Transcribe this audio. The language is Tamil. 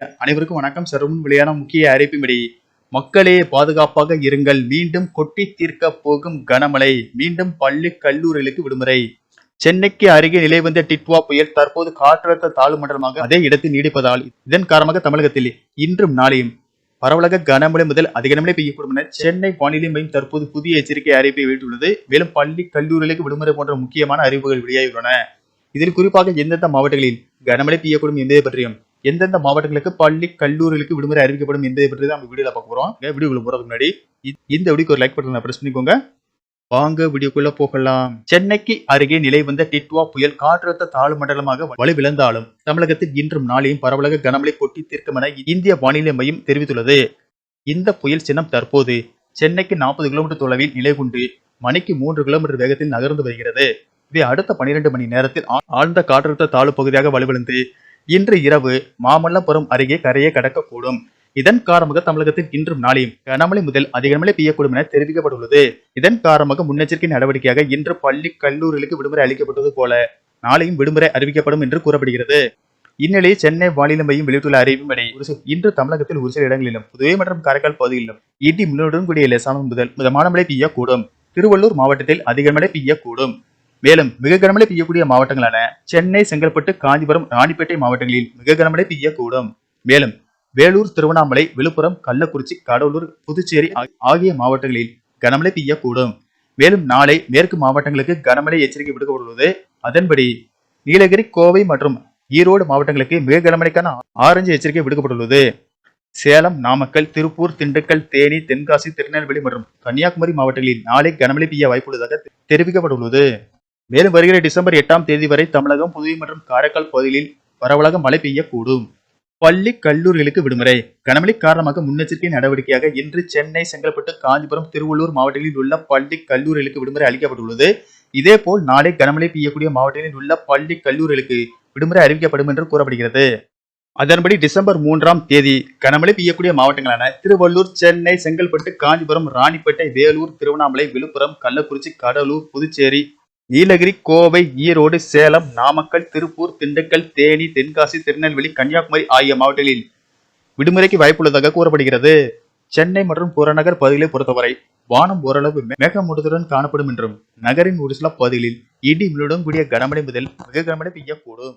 அனைவருக்கும் வணக்கம். சருமுன் வெளியான முக்கிய அறிவிப்பின்படி மக்களே பாதுகாப்பாக இருங்கள். மீண்டும் கொட்டி தீர்க்க போகும் கனமழை. மீண்டும் பள்ளி கல்லூரிகளுக்கு விடுமுறை. சென்னைக்கு அருகே நிலை வந்த டிட்வா புயல் தற்போது காற்றழுத்த தாழ்வு மண்டலமாக அதே இடத்தில் நீடிப்பதால் இதன் காரணமாக தமிழகத்தில் இன்றும் நாளையும் பரவலாக கனமழை முதல் அதிக கனமழை பெய்யக்கூடும் என சென்னை வானிலை மையம் தற்போது புதிய எச்சரிக்கை அறிவிப்பை வெளியிட்டுள்ளது. மேலும் பள்ளி கல்லூரிகளுக்கு விடுமுறை போன்ற முக்கியமான அறிவிப்புகள் வெளியாகியுள்ளன. இதில் குறிப்பாக எந்தெந்த மாவட்டங்களில் கனமழை பெய்யக்கூடும் என்பதை பற்றியும் எந்தெந்த மாவட்டங்களுக்கு பள்ளி கல்லூரிகளுக்கு விடுமுறை அறிவிக்கப்படும் என்பதை பற்றி தான் நம்ம வீடியோல பார்க்க போறோம். வீடியோக்குள்ள போறதுக்கு முன்னாடி இந்த வீடியோக்கு ஒரு லைக் பட்டனை பிரஸ் பண்ணிக்கோங்க. வாங்க வீடியோக்குள்ள போகலாம். சென்னைக்கு அருகே நிலை வந்த டிட்வா புயல் காற்றழுத்த தாழ்வு மண்டலமாக வலுவிழந்தாலும் தமிழகத்தில் இன்றும் நாளையும் பரவலாக கனமழை கொட்டி தீர்க்கும் என இந்திய வானிலை மையம் தெரிவித்துள்ளது. இந்த புயல் சின்னம் தற்போது சென்னைக்கு நாற்பது கிலோமீட்டர் தொலைவில் நிலை கொண்டு மணிக்கு மூன்று கிலோமீட்டர் வேகத்தில் நகர்ந்து வருகிறது. இவை அடுத்த பனிரெண்டு மணி நேரத்தில் ஆழ்ந்த காற்றழுத்த தாழ்வு பகுதியாக வலுவிழந்து இன்று இரவு மாமல்லபுரம் அருகே கரையை கடக்கக்கூடும். இதன் காரணமாக தமிழகத்தில் இன்றும் நாளையும் கனமழை முதல் அதிகமழை பெய்யக்கூடும் என தெரிவிக்கப்பட்டுள்ளது. இதன் காரணமாக முன்னெச்சரிக்கை நடவடிக்கையாக இன்று பள்ளி கல்லூரிகளுக்கு விடுமுறை அளிக்கப்பட்டது போல நாளையும் விடுமுறை அறிவிக்கப்படும் என்று கூறப்படுகிறது. இந்நிலையில் சென்னை வானிலை மையம் வெளியிட்டுள்ள அறிவிப்பின்படி ஒரு இன்று தமிழகத்தில் ஒரு சில இடங்களிலும் புதுவை மற்றும் காரைக்கால் பகுதிகளிலும் இடி மின்னுடன் கூடிய லேசான முதல் மிதமான மழை பெய்யக்கூடும். திருவள்ளூர் மாவட்டத்தில் அதிக மழை பெய்யக்கூடும். மேலும் மிக கனமழை பெய்யக்கூடிய மாவட்டங்களான சென்னை செங்கல்பட்டு காஞ்சிபுரம் ராணிப்பேட்டை மாவட்டங்களில் மிக கனமழை பெய்யக்கூடும். மேலும் வேலூர் திருவண்ணாமலை விழுப்புரம் கள்ளக்குறிச்சி கடலூர் புதுச்சேரி ஆகிய மாவட்டங்களில் கனமழை பெய்யக்கூடும். மேலும் நாளை மேற்கு மாவட்டங்களுக்கு கனமழை எச்சரிக்கை விடுக்கப்பட்டுள்ளது. அதன்படி நீலகிரி கோவை மற்றும் ஈரோடு மாவட்டங்களுக்கு மிக கனமழைக்கான ஆரஞ்சு எச்சரிக்கை விடுக்கப்பட்டுள்ளது. சேலம் நாமக்கல் திருப்பூர் திண்டுக்கல் தேனி தென்காசி திருநெல்வேலி மற்றும் கன்னியாகுமரி மாவட்டங்களில் நாளை கனமழை பெய்ய வாய்ப்புள்ளதாக தெரிவிக்கப்பட்டுள்ளது. மேலும் வருகிற டிசம்பர் எட்டாம் தேதி வரை தமிழகம் புதுவை மற்றும் காரைக்கால் பகுதிகளில் பரவலாக மழை பெய்யக்கூடும். பள்ளி கல்லூரிகளுக்கு விடுமுறை. கனமழை காரணமாக முன்னெச்சரிக்கை நடவடிக்கையாக இன்று சென்னை செங்கல்பட்டு காஞ்சிபுரம் திருவள்ளூர் மாவட்டங்களில் உள்ள பள்ளி கல்லூரிகளுக்கு விடுமுறை அளிக்கப்பட்டுள்ளது. இதேபோல் நாளை கனமழை பெய்யக்கூடிய மாவட்டங்களில் உள்ள பள்ளி கல்லூரிகளுக்கு விடுமுறை அறிவிக்கப்படும் என்று கூறப்படுகிறது. அதன்படி டிசம்பர் மூன்றாம் தேதி கனமழை பெய்யக்கூடிய மாவட்டங்களான திருவள்ளூர் சென்னை செங்கல்பட்டு காஞ்சிபுரம் ராணிப்பேட்டை வேலூர் திருவண்ணாமலை விழுப்புரம் கள்ளக்குறிச்சி கடலூர் புதுச்சேரி நீலகிரி கோவை ஈரோடு சேலம் நாமக்கல் திருப்பூர் திண்டுக்கல் தேனி தென்காசி திருநெல்வேலி கன்னியாகுமரி ஆகிய மாவட்டங்களில் விடுமுறைக்கு வாய்ப்புள்ளதாக கூறப்படுகிறது. சென்னை மற்றும் புறநகர் பகுதிகளை பொறுத்தவரை வானம் ஓரளவு மேகமூட்டத்துடன் காணப்படும் என்றும் நகரின் ஒரு சில பகுதிகளில் இடி மில்லுடன் கூடிய கனமழை முதல் மிக கனமழை பெய்யக்கூடும்.